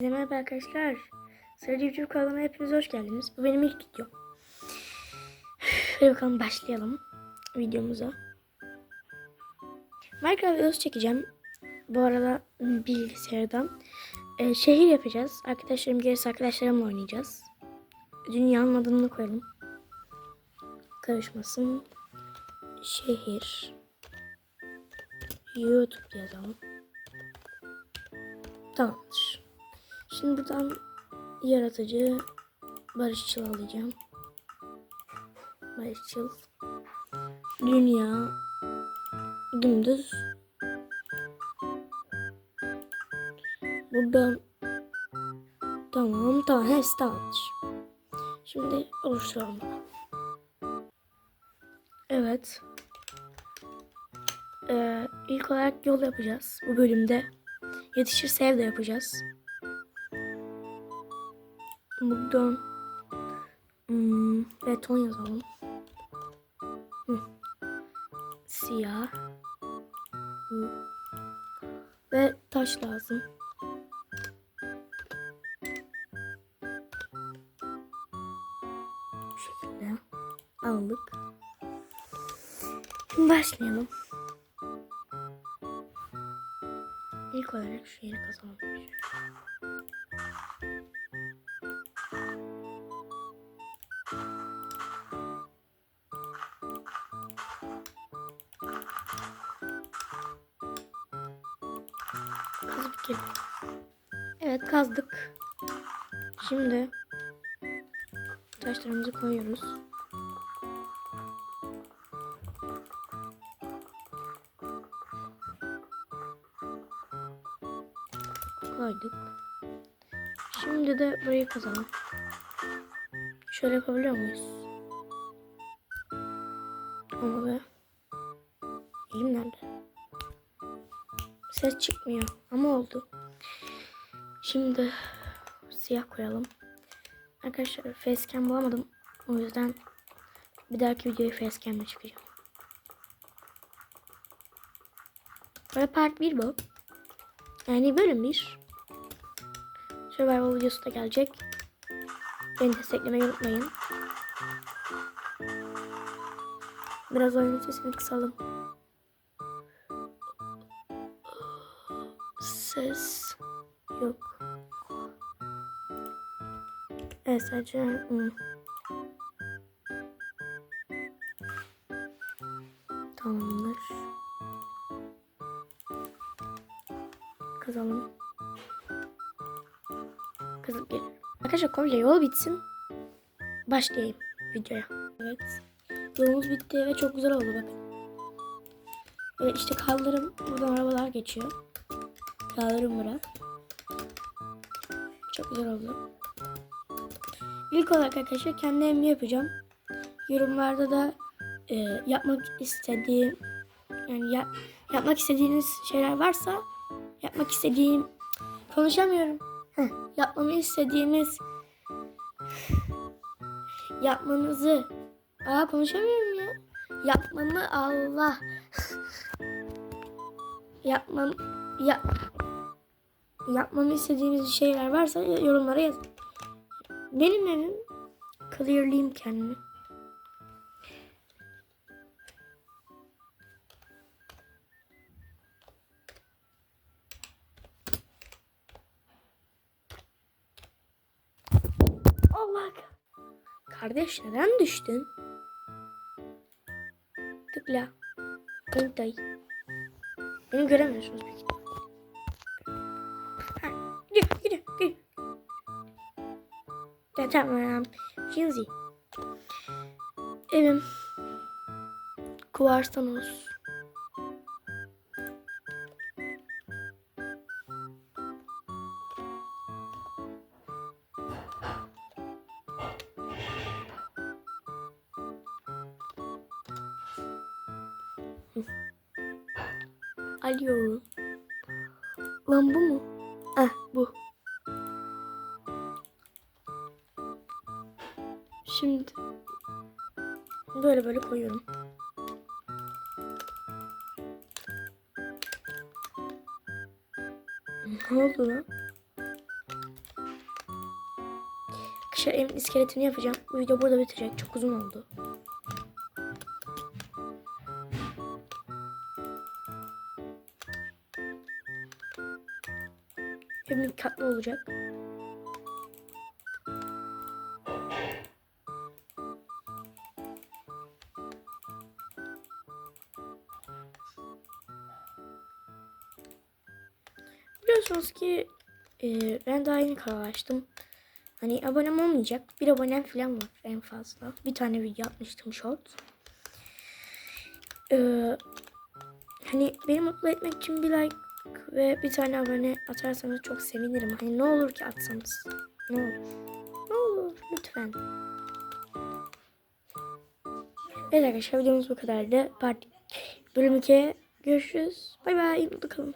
Merhaba arkadaşlar. Sarı YouTube kanalıma hepiniz hoş geldiniz. Bu benim ilk videom. Hadi bakalım başlayalım videomuza. Minecraft videosu çekeceğim. Bu arada bilgisayardan. Ee, şehir yapacağız. Arkadaşlarım gelirse arkadaşlarımla oynayacağız. Dünyanın adını koyalım. Karışmasın. Şehir. YouTube yazalım. Tamamdır. Şimdi buradan yaratıcı barışçıl alacağım. Barışçıl. Dünya. Dümdüz. Buradan tamam tamam hepsi tamamdır. Şimdi oluşturalım. Evet. Ee, ilk olarak yol yapacağız bu bölümde. Yetişirse ev de yapacağız. Buradan hmm, beton yazalım. Hı. Siyah. Hı. Ve taş lazım. Bu şekilde aldık. Şimdi başlayalım. İlk olarak şu yeri kazalım. Evet kazdık. Şimdi taşlarımızı koyuyoruz. Koyduk. Şimdi de burayı kazalım. Şöyle yapabiliyor muyuz? Ama be. Elim nerede? Ses çıkmıyor ama oldu. Şimdi siyah koyalım. Arkadaşlar facecam bulamadım. O yüzden bir dahaki videoyu facecam'la çıkacağım. Böyle part 1 bu. Yani bölüm 1. Survival videosu da gelecek. Beni desteklemeyi unutmayın. Biraz oyunun sesini kısalım. Ses yok. Evet sadece hmm. Tamamdır. Kazalım. Kızıp geliyorum. Arkadaşlar komple yol bitsin. Başlayayım videoya. Evet. Yolumuz bitti ve çok güzel oldu bakın. Evet işte kaldırım. Buradan arabalar geçiyor. Kaldırım bura. Çok güzel oldu. İlk olarak arkadaşlar kendi evimi yapacağım. Yorumlarda da e, yapmak istediğim yani ya, yapmak istediğiniz şeyler varsa yapmak istediğim konuşamıyorum. Heh, yapmamı istediğiniz yapmanızı Aa konuşamıyorum ya. Yapmamı Allah. Yapmam ya yapmamı istediğiniz şeyler varsa yorumlara yazın. Benim evim clearlayayım kendimi. Allah Kardeş neden düştün? Tıkla. Beni göremiyorsunuz peki. Ha, gidiyor, gidiyor. Ya, tamam. Şimdi. Evim. Kuvarstan olsun. Alıyorum. Lan bu mu? Ah bu. Şimdi böyle böyle koyuyorum. Ne oldu lan? Arkadaşlar evin iskeletini yapacağım. Bu video burada bitecek. Çok uzun oldu. Evim katlı olacak. Biliyorsunuz ki e, ben daha yeni karar açtım. Hani abonem olmayacak. Bir abonem falan var en fazla. Bir tane video atmıştım short. Ee, hani beni mutlu etmek için bir like ve bir tane abone atarsanız çok sevinirim. Hani ne olur ki atsanız. Ne olur. Ne olur lütfen. Evet arkadaşlar videomuz bu kadardı. Part bölüm 2'ye görüşürüz. Bay bay. Mutlu kalın.